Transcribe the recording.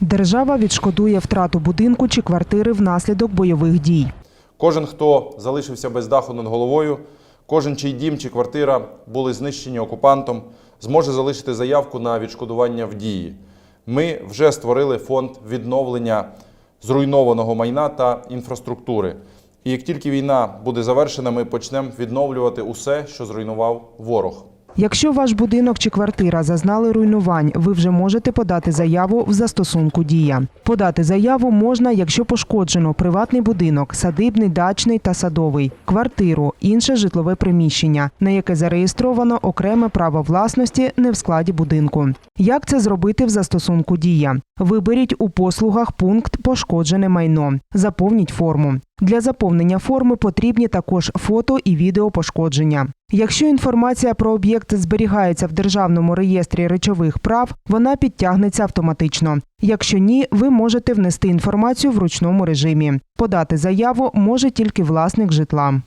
Держава відшкодує втрату будинку чи квартири внаслідок бойових дій. Кожен, хто залишився без даху над головою, кожен, чий дім чи квартира були знищені окупантом, зможе залишити заявку на відшкодування в дії. Ми вже створили фонд відновлення зруйнованого майна та інфраструктури. І як тільки війна буде завершена, ми почнемо відновлювати усе, що зруйнував ворог. Якщо ваш будинок чи квартира зазнали руйнувань, ви вже можете подати заяву в застосунку Дія. Подати заяву можна, якщо пошкоджено приватний будинок, садибний, дачний та садовий, квартиру, інше житлове приміщення, на яке зареєстровано окреме право власності не в складі будинку. Як це зробити в застосунку Дія? Виберіть у послугах пункт Пошкоджене майно. Заповніть форму. Для заповнення форми потрібні також фото і відео пошкодження. Якщо інформація про об'єкт зберігається в державному реєстрі речових прав, вона підтягнеться автоматично. Якщо ні, ви можете внести інформацію в ручному режимі. Подати заяву може тільки власник житла.